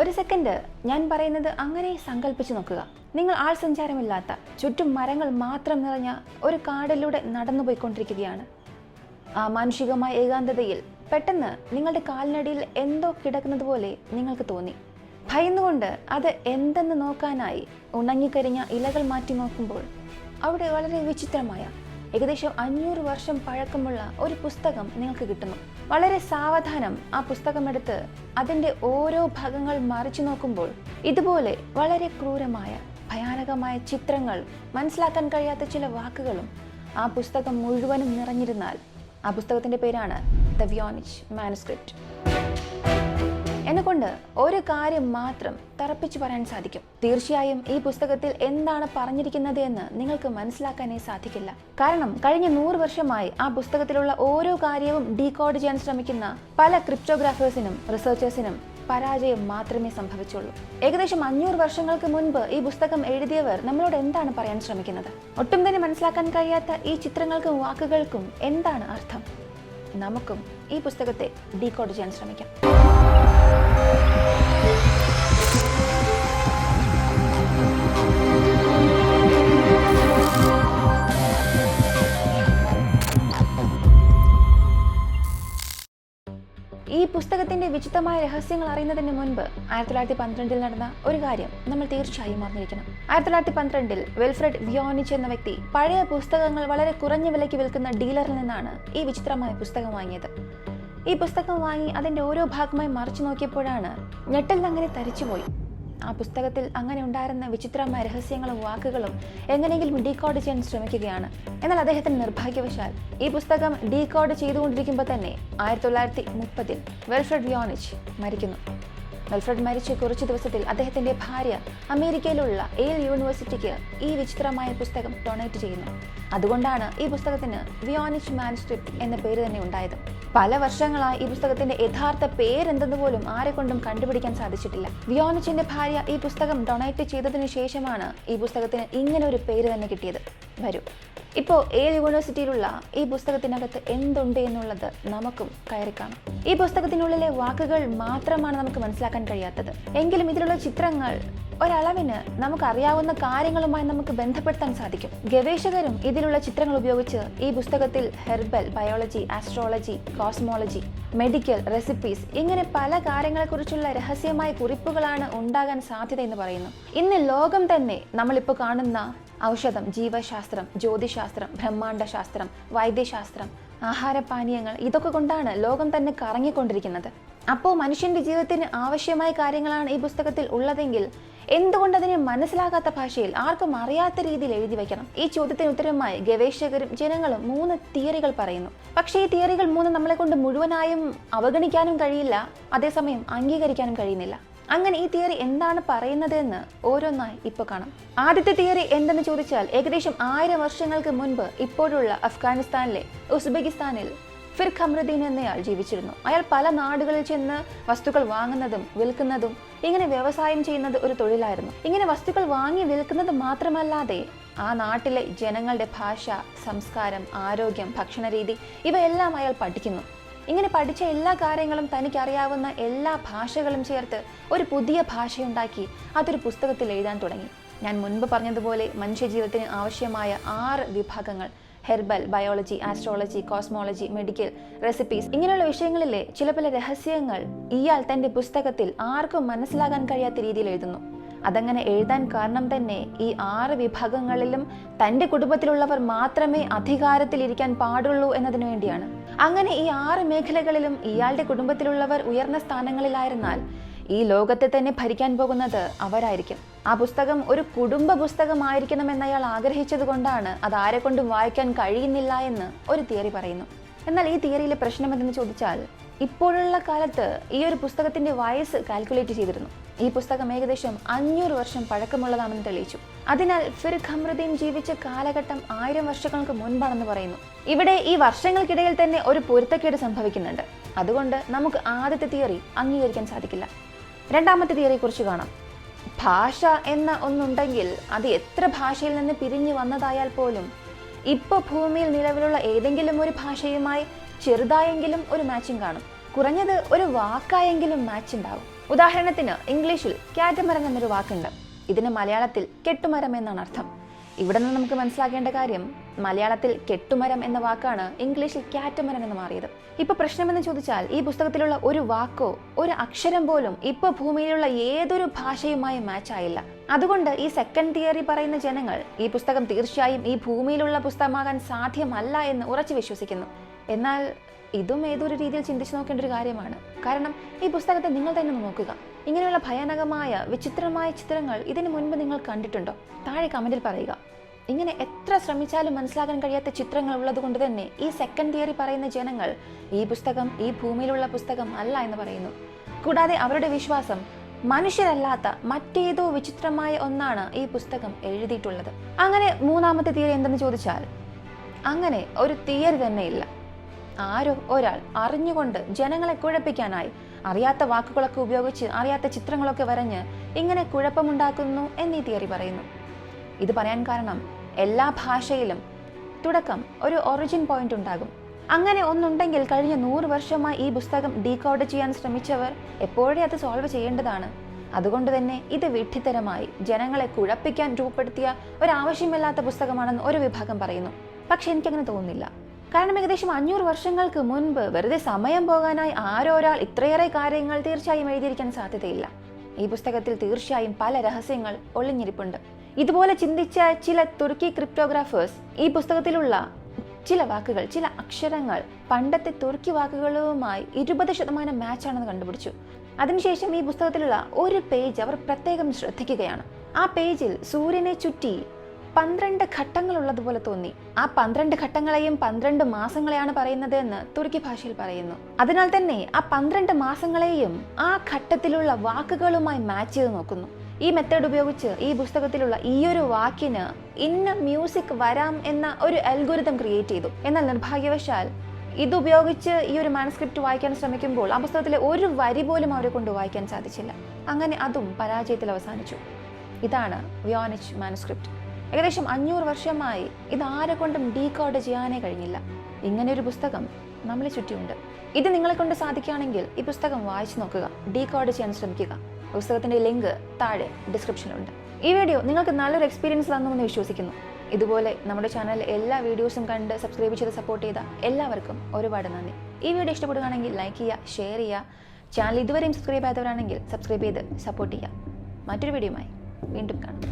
ഒരു സെക്കൻഡ് ഞാൻ പറയുന്നത് അങ്ങനെ സങ്കല്പിച്ചു നോക്കുക. നിങ്ങൾ ആൾ സഞ്ചാരമില്ലാത്ത ചുറ്റും മരങ്ങൾ മാത്രം നിറഞ്ഞ ഒരു കാടിലൂടെ നടന്നുപോയിക്കൊണ്ടിരിക്കുകയാണ് ആ മാനുഷികമായ ഏകാന്തതയിൽ പെട്ടെന്ന് നിങ്ങളുടെ കാലിനടിയിൽ എന്തോ കിടക്കുന്നത് പോലെ നിങ്ങൾക്ക് തോന്നി. ഭയന്നുകൊണ്ട് അത് എന്തെന്ന് നോക്കാനായി ഉണങ്ങിക്കരിഞ്ഞ ഇലകൾ മാറ്റി നോക്കുമ്പോൾ അവിടെ വളരെ വിചിത്രമായ ഏകദേശം അഞ്ഞൂറ് വർഷം പഴക്കമുള്ള ഒരു പുസ്തകം നിങ്ങൾക്ക് കിട്ടുന്നു. വളരെ സാവധാനം ആ പുസ്തകമെടുത്ത് അതിന്റെ ഓരോ ഭാഗങ്ങൾ മറിച്ചു നോക്കുമ്പോൾ ഇതുപോലെ വളരെ ക്രൂരമായ ഭയാനകമായ ചിത്രങ്ങൾ മനസ്സിലാക്കാൻ കഴിയാത്ത ചില വാക്കുകളും ആ പുസ്തകം മുഴുവനും നിറഞ്ഞിരുന്നാൽ ആ പുസ്തകത്തിന്റെ പേരാണ് ദ വ്യോണിച്ച് മാനുസ്ക്രിപ്റ്റ്. എന്നെക്കൊണ്ട് ഒരു കാര്യം മാത്രം തറപ്പിച്ചു പറയാൻ സാധിക്കും. തീർച്ചയായും ഈ പുസ്തകത്തിൽ എന്താണ് പറഞ്ഞിരിക്കുന്നത് എന്ന് നിങ്ങൾക്ക് മനസ്സിലാക്കാനേ സാധിക്കില്ല. കാരണം കഴിഞ്ഞ നൂറ് വർഷമായി ആ പുസ്തകത്തിലുള്ള ഓരോ കാര്യവും ഡീകോഡ് ചെയ്യാൻ ശ്രമിക്കുന്ന പല ക്രിപ്റ്റോഗ്രാഫേഴ്സിനും റിസർച്ചേഴ്സിനും പരാജയം മാത്രമേ സംഭവിച്ചുള്ളൂ. ഏകദേശം അഞ്ഞൂറ് വർഷങ്ങൾക്ക് മുൻപ് ഈ പുസ്തകം എഴുതിയവർ നമ്മളോട് എന്താണ് പറയാൻ ശ്രമിക്കുന്നത്? ഒട്ടും തന്നെ മനസ്സിലാക്കാൻ കഴിയാത്ത ഈ ചിത്രങ്ങൾക്കും വാക്കുകൾക്കും എന്താണ് അർത്ഥം? നമുക്കും ഈ പുസ്തകത്തെ ഡീകോഡ് ചെയ്യാൻ ശ്രമിക്കാം. വിചിത്രമായ രഹസ്യങ്ങൾ അറിയുന്നതിന് മുൻപ് ആയിരത്തി തൊള്ളായിരത്തി പന്ത്രണ്ടിൽ നടന്ന ഒരു കാര്യം നമ്മൾ തീർച്ചയായും ഓർമ്മിക്കണം. ആയിരത്തി തൊള്ളായിരത്തി പന്ത്രണ്ടിൽ വെൽഫ്രഡ് വ്യോണിച്ച് എന്ന വ്യക്തി പഴയ പുസ്തകങ്ങൾ വളരെ കുറഞ്ഞ വിലയ്ക്ക് വിൽക്കുന്ന ഡീലറിൽ നിന്നാണ് ഈ വിചിത്രമായ പുസ്തകം വാങ്ങിയത്. ഈ പുസ്തകം വാങ്ങി അതിന്റെ ഓരോ ഭാഗമായി മറിച്ചു നോക്കിയപ്പോഴാണ് ഞെട്ടൽ അങ്ങനെ തരിച്ചുപോയി. ആ പുസ്തകത്തിൽ അങ്ങനെ ഉണ്ടായിരുന്ന വിചിത്രമായ രഹസ്യങ്ങളും വാക്കുകളും എങ്ങനെയെങ്കിലും ഡീകോഡ് ചെയ്യാൻ ശ്രമിക്കുകയാണ്. എന്നാൽ അദ്ദേഹത്തിന് നിർഭാഗ്യവശാൽ ഈ പുസ്തകം ഡീകോഡ് ചെയ്തുകൊണ്ടിരിക്കുമ്പോൾ തന്നെ ആയിരത്തി തൊള്ളായിരത്തി മുപ്പതിൽ വെൽഫ്രഡ് വ്യോണിച്ച് മരിക്കുന്നു. വെൽഫ്രഡ് മരിച്ച കുറച്ച് ദിവസത്തിൽ അദ്ദേഹത്തിന്റെ ഭാര്യ അമേരിക്കയിലുള്ള എയിൽ യൂണിവേഴ്സിറ്റിക്ക് ഈ വിചിത്രമായ പുസ്തകം ഡൊണേറ്റ് ചെയ്യുന്നു. അതുകൊണ്ടാണ് ഈ പുസ്തകത്തിന് വിയോണിച്ച് മാനുസ്ക്രിപ്റ്റ് എന്ന പേര് തന്നെ ഉണ്ടായത്. പല വർഷങ്ങളായി ഈ പുസ്തകത്തിന്റെ യഥാർത്ഥ പേരെന്തെന്ന് പോലും ആരെ കൊണ്ടും കണ്ടുപിടിക്കാൻ സാധിച്ചിട്ടില്ല. വിയോണിച്ചിന്റെ ഭാര്യ ഈ പുസ്തകം ഡൊണേറ്റ് ചെയ്തതിനു ശേഷമാണ് ഈ പുസ്തകത്തിന് ഇങ്ങനെ ഒരു പേര് തന്നെ കിട്ടിയത്. വരൂ. ഇപ്പോൾ ഏത് യൂണിവേഴ്സിറ്റിയിലുള്ള ഈ പുസ്തകത്തിനകത്ത് എന്തുണ്ട് എന്നുള്ളത് നമുക്കും കയറി കാണാം. ഈ പുസ്തകത്തിനുള്ളിലെ വാക്കുകൾ മാത്രമാണ് നമുക്ക് മനസ്സിലാക്കാൻ കഴിയാത്തത്. എങ്കിലും ഇതിലുള്ള ചിത്രങ്ങൾ ഒരളവിന് നമുക്കറിയാവുന്ന കാര്യങ്ങളുമായി നമുക്ക് ബന്ധപ്പെടുത്താൻ സാധിക്കും. ഗവേഷകരും ഇതിലുള്ള ചിത്രങ്ങൾ ഉപയോഗിച്ച് ഈ പുസ്തകത്തിൽ herbal biology astrology cosmology medical recipes ഇങ്ങനെ പല കാര്യങ്ങളെക്കുറിച്ചുള്ള രഹസ്യമായ കുറിപ്പുകളാണ് ഉണ്ടാകാൻ സാധ്യത എന്ന് പറയുന്നു. ഇന്ന് ലോകം തന്നെ നമ്മളിപ്പോൾ കാണുന്ന ഔഷധം ജീവശാസ്ത്രം ജ്യോതിശാസ്ത്രം ബ്രഹ്മാണ്ഡശാസ്ത്രം വൈദ്യശാസ്ത്രം ആഹാരപാനീയങ്ങൾ ഇതൊക്കെ കൊണ്ടാണ് ലോകം തന്നെ കറങ്ങിക്കൊണ്ടിരിക്കുന്നത്. അപ്പോൾ മനുഷ്യന്റെ ജീവിതത്തിന് ആവശ്യമായ കാര്യങ്ങളാണ് ഈ പുസ്തകത്തിൽ ഉള്ളതെങ്കിൽ എന്തുകൊണ്ട് അതിനെ മനസ്സിലാകാത്ത ഭാഷയിൽ ആർക്കും അറിയാത്ത രീതിയിൽ എഴുതി വയ്ക്കണം ഈ ചോദ്യത്തിന് ഉത്തരമായി ഗവേഷകരും ജനങ്ങളും മൂന്ന് തിയറികൾ പറയുന്നു. പക്ഷേ ഈ തിയറികൾ മൂന്ന് നമ്മളെ കൊണ്ട് മുഴുവനായും അവഗണിക്കാനും കഴിയില്ല. അതേസമയം അംഗീകരിക്കാനും കഴിയുന്നില്ല. അങ്ങനെ ഈ തിയറി എന്താണ് പറയുന്നതെന്ന് ഓരോന്നായി ഇപ്പൊ കാണാം. ആദ്യത്തെ തിയറി എന്തെന്ന് ചോദിച്ചാൽ ഏകദേശം ആയിരം വർഷങ്ങൾക്ക് മുൻപ് ഇപ്പോഴുള്ള അഫ്ഗാനിസ്ഥാനിലെ ഉസ്ബെക്കിസ്ഥാനിൽ ഫിർ ഖമ്രുദ്ദീൻ എന്നയാൾ ജീവിച്ചിരുന്നു. അയാൾ പല നാടുകളിൽ ചെന്ന് വസ്തുക്കൾ വാങ്ങുന്നതും വിൽക്കുന്നതും ഇങ്ങനെ വ്യവസായം ചെയ്യുന്നത് ഒരു തൊഴിലായിരുന്നു. ഇങ്ങനെ വസ്തുക്കൾ വാങ്ങി വിൽക്കുന്നത് മാത്രമല്ലാതെ ആ നാട്ടിലെ ജനങ്ങളുടെ ഭാഷ സംസ്കാരം ആരോഗ്യം ഭക്ഷണരീതി ഇവയെല്ലാം അയാൾ പഠിക്കുന്നു. ഇങ്ങനെ പഠിച്ച എല്ലാ കാര്യങ്ങളും തനിക്ക് അറിയാവുന്ന എല്ലാ ഭാഷകളും ചേർത്ത് ഒരു പുതിയ ഭാഷയുണ്ടാക്കി അതൊരു പുസ്തകത്തിൽ എഴുതാൻ തുടങ്ങി. ഞാൻ മുൻപ് പറഞ്ഞതുപോലെ മനുഷ്യജീവിതത്തിന് ആവശ്യമായ ആറ് വിഭാഗങ്ങൾ. Herbal biology astrology cosmology medical recipes ഇങ്ങനെയുള്ള വിഷയങ്ങളിലെ ചില പല രഹസ്യങ്ങൾ ഇയാൾ തന്റെ പുസ്തകത്തിൽ ആർക്കും മനസ്സിലാകാൻ കഴിയാത്ത രീതിയിൽ എഴുതുന്നു. അതങ്ങനെ എഴുതാൻ കാരണം തന്നെ ഈ ആറ് വിഭാഗങ്ങളിലും തന്റെ കുടുംബത്തിലുള്ളവർ മാത്രമേ അധികാരത്തിലിരിക്കാൻ പാടുള്ളൂ എന്നതിനു വേണ്ടിയാണ്. അങ്ങനെ ഈ ആറ് മേഖലകളിലും ഇയാളുടെ കുടുംബത്തിലുള്ളവർ ഉയർന്ന സ്ഥാനങ്ങളിലായിരുന്നാൽ ഈ ലോകത്തെ തന്നെ ഭരിക്കാൻ പോകുന്നത് അവരായിരിക്കും. ആ പുസ്തകം ഒരു കുടുംബ പുസ്തകമായിരിക്കണം എന്നയാൾ ആഗ്രഹിച്ചത് കൊണ്ടാണ് അത് ആരെക്കൊണ്ടും വായിക്കാൻ കഴിയുന്നില്ല എന്ന് ഒരു തിയറി പറയുന്നു. എന്നാൽ ഈ തിയറിയിലെ പ്രശ്നം എന്തെന്ന് ചോദിച്ചാൽ ഇപ്പോഴുള്ള കാലത്ത് ഈ ഒരു പുസ്തകത്തിന്റെ വയസ്സ് കാൽക്കുലേറ്റ് ചെയ്തിരുന്നു. ഈ പുസ്തകം ഏകദേശം അഞ്ഞൂറ് വർഷം പഴക്കമുള്ളതാണെന്ന് തെളിയിച്ചു. അതിനാൽ ഫിർ ജീവിച്ച കാലഘട്ടം ആയിരം വർഷങ്ങൾക്ക് മുൻപാണെന്ന് പറയുന്നു. ഇവിടെ ഈ വർഷങ്ങൾക്കിടയിൽ തന്നെ ഒരു പൊരുത്തക്കേട് സംഭവിക്കുന്നുണ്ട്. അതുകൊണ്ട് നമുക്ക് ആദ്യത്തെ തിയറി അംഗീകരിക്കാൻ സാധിക്കില്ല. രണ്ടാമത്തെ തിയറിയെ കുറിച്ച് കാണാം. ഭാഷ എന്ന ഒന്നുണ്ടെങ്കിൽ അത് എത്ര ഭാഷയിൽ നിന്ന് പിരിഞ്ഞു വന്നതായാൽ പോലും ഇപ്പോൾ ഭൂമിയിൽ നിലവിലുള്ള ഏതെങ്കിലും ഒരു ഭാഷയുമായി ചെറുതായെങ്കിലും ഒരു മാച്ചിങ് കാണും. കുറഞ്ഞത് ഒരു വാക്കായെങ്കിലും മാച്ച് ഉണ്ടാവും. ഉദാഹരണത്തിന് ഇംഗ്ലീഷിൽ കാറ്റമരം എന്നൊരു വാക്കുണ്ട്. ഇതിന് മലയാളത്തിൽ കെട്ടുമരം എന്നാണ് അർത്ഥം. ഇവിടെ നിന്ന് നമുക്ക് മനസ്സിലാക്കേണ്ട കാര്യം മലയാളത്തിൽ കെട്ടുമരം എന്ന വാക്കാണ് ഇംഗ്ലീഷിൽ കാറ്റമരം എന്ന് മാറിയത്. ഇപ്പൊ പ്രശ്നമെന്ന് ചോദിച്ചാൽ ഈ പുസ്തകത്തിലുള്ള ഒരു വാക്കോ ഒരു അക്ഷരം പോലും ഇപ്പൊ ഭൂമിയിലുള്ള ഏതൊരു ഭാഷയുമായി മാച്ച് ആയില്ല. അതുകൊണ്ട് ഈ സെക്കൻഡ് തിയറി പറയുന്ന ജനങ്ങൾ ഈ പുസ്തകം തീർച്ചയായും ഈ ഭൂമിയിലുള്ള പുസ്തകമാകാൻ സാധ്യമല്ല എന്ന് ഉറച്ചു വിശ്വസിക്കുന്നു. എന്നാൽ ഇതും ഏതൊരു രീതിയിൽ ചിന്തിച്ചു നോക്കേണ്ട ഒരു കാര്യമാണ്. കാരണം ഈ പുസ്തകത്തെ നിങ്ങൾ തന്നെ നോക്കുക. ഇങ്ങനെയുള്ള ഭയാനകമായ വിചിത്രമായ ചിത്രങ്ങൾ ഇതിനു മുൻപ് നിങ്ങൾ കണ്ടിട്ടുണ്ടോ? താഴെ കമന്റിൽ പറയുക. ഇങ്ങനെ എത്ര ശ്രമിച്ചാലും മനസ്സിലാക്കാൻ കഴിയാത്ത ചിത്രങ്ങൾ ഉള്ളത് കൊണ്ട് തന്നെ ഈ സെക്കൻഡ് തിയറി പറയുന്ന ജനങ്ങൾ ഈ പുസ്തകം ഈ ഭൂമിയിലുള്ള പുസ്തകം അല്ല എന്ന് പറയുന്നു. കൂടാതെ അവരുടെ വിശ്വാസം മനുഷ്യരല്ലാത്ത മറ്റേതോ വിചിത്രമായ ഒന്നാണ് ഈ പുസ്തകം എഴുതിയിട്ടുള്ളത്. അങ്ങനെ മൂന്നാമത്തെ തിയറി എന്തെന്ന് ചോദിച്ചാൽ അങ്ങനെ ഒരു തിയറി തന്നെ ഇല്ല. ആരോ ഒരാൾ അറിഞ്ഞുകൊണ്ട് ജനങ്ങളെ കുഴപ്പിക്കാനായി അറിയാത്ത വാക്കുകളൊക്കെ ഉപയോഗിച്ച് അറിയാത്ത ചിത്രങ്ങളൊക്കെ വരഞ്ഞ് ഇങ്ങനെ കുഴപ്പമുണ്ടാക്കുന്നു എന്നീ തിയറി പറയുന്നു. ഇത് പറയാൻ കാരണം എല്ലാ ഭാഷയിലും തുടക്കം ഒരു ഒറിജിൻ പോയിന്റ് ഉണ്ടാകും. അങ്ങനെ ഒന്നുണ്ടെങ്കിൽ കഴിഞ്ഞ നൂറ് വർഷമായി ഈ പുസ്തകം ഡീകോഡ് ചെയ്യാൻ ശ്രമിച്ചവർ എപ്പോഴേ അത് സോൾവ് ചെയ്യേണ്ടതാണ്? അതുകൊണ്ട് തന്നെ ഇത് വിഡ്ഢിത്തരമായി ജനങ്ങളെ കുഴപ്പിക്കാൻ രൂപപ്പെടുത്തിയ ഒരു ആവശ്യമില്ലാത്ത പുസ്തകമാണെന്ന് ഒരു വിഭാഗം പറയുന്നു. പക്ഷെ എനിക്കങ്ങനെ തോന്നുന്നില്ല. കാരണം ഏകദേശം അഞ്ഞൂറ് വർഷങ്ങൾക്ക് മുൻപ് വെറുതെ സമയം പോകാനായി ആരോ ഒരാൾ ഇത്രയേറെ കാര്യങ്ങൾ തീർച്ചയായും എഴുതിയിരിക്കാൻ സാധ്യതയില്ല. ഈ പുസ്തകത്തിൽ തീർച്ചയായും പല രഹസ്യങ്ങൾ ഒളിഞ്ഞിരിപ്പുണ്ട്. ഇതുപോലെ ചിന്തിച്ച ചില തുർക്കി ക്രിപ്റ്റോഗ്രാഫേഴ്സ് ഈ പുസ്തകത്തിലുള്ള ചില വാക്കുകൾ ചില അക്ഷരങ്ങൾ പണ്ടത്തെ തുർക്കി വാക്കുകളുമായി ഇരുപത് ശതമാനം മാച്ചാണെന്ന് കണ്ടുപിടിച്ചു. അതിനുശേഷം ഈ പുസ്തകത്തിലുള്ള ഒരു പേജ് അവർ പ്രത്യേകം ശ്രദ്ധിക്കുകയാണ്. ആ പേജിൽ സൂര്യനെ ചുറ്റി പന്ത്രണ്ട് ഘട്ടങ്ങൾ ഉള്ളതുപോലെ തോന്നി. ആ പന്ത്രണ്ട് ഘട്ടങ്ങളെയും പന്ത്രണ്ട് മാസങ്ങളെയാണ് പറയുന്നത് എന്ന് തുർക്കി ഭാഷയിൽ പറയുന്നു. അതിനാൽ തന്നെ ആ പന്ത്രണ്ട് മാസങ്ങളെയും ആ ഘട്ടത്തിലുള്ള വാക്കുകളുമായി മാച്ച് ചെയ്ത് നോക്കുന്നു. ഈ മെത്തേഡ് ഉപയോഗിച്ച് ഈ പുസ്തകത്തിലുള്ള ഈ ഒരു വാക്കിന് ഇന്ന മ്യൂസിക് വരാം എന്ന ഒരു അൽഗോരിതം ക്രിയേറ്റ് ചെയ്തു. എന്നാൽ നിർഭാഗ്യവശാൽ ഇതുപയോഗിച്ച് ഈ ഒരു മാനസ്ക്രിപ്റ്റ് വായിക്കാൻ ശ്രമിക്കുമ്പോൾ ആ പുസ്തകത്തിലെ ഒരു വരി പോലും അവരെ കൊണ്ട് വായിക്കാൻ സാധിച്ചില്ല. അങ്ങനെ അതും പരാജയത്തിൽ അവസാനിച്ചു. ഇതാണ് വ്യോനിച്ച് മാനസ്ക്രിപ്റ്റ് ഏകദേശം അഞ്ഞൂറ് വർഷമായി ഇത് ആരെ കൊണ്ടും ഡീകോഡ് ചെയ്യാനേ കഴിഞ്ഞില്ല. ഇങ്ങനെ ഒരു പുസ്തകം നമ്മളെ ചുറ്റിയുണ്ട്. ഇത് നിങ്ങളെ കൊണ്ട് സാധിക്കുകയാണെങ്കിൽ ഈ പുസ്തകം വായിച്ചു നോക്കുക ഡീകോഡ് ചെയ്യാൻ ശ്രമിക്കുക. പുസ്തകത്തിന്റെ ലിങ്ക് താഴെ ഡിസ്ക്രിപ്ഷനിലുണ്ട്. ഈ വീഡിയോ നിങ്ങൾക്ക് നല്ലൊരു എക്സ്പീരിയൻസ് തന്നുമെന്ന് വിശ്വസിക്കുന്നു. ഇതുപോലെ നമ്മുടെ ചാനൽ എല്ലാ വീഡിയോസും കണ്ട് സബ്സ്ക്രൈബ് ചെയ്ത് സപ്പോർട്ട് ചെയ്ത എല്ലാവർക്കും ഒരുപാട് നന്ദി. ഈ വീഡിയോ ഇഷ്ടപ്പെടുകയാണെങ്കിൽ ലൈക്ക് ചെയ്യുക ഷെയർ ചെയ്യുക. ചാനൽ ഇതുവരെയും സബ്സ്ക്രൈബ് ആയതവരാണെങ്കിൽ സബ്സ്ക്രൈബ് ചെയ്ത് സപ്പോർട്ട് ചെയ്യുക. മറ്റൊരു വീഡിയോയുമായി വീണ്ടും കാണാം.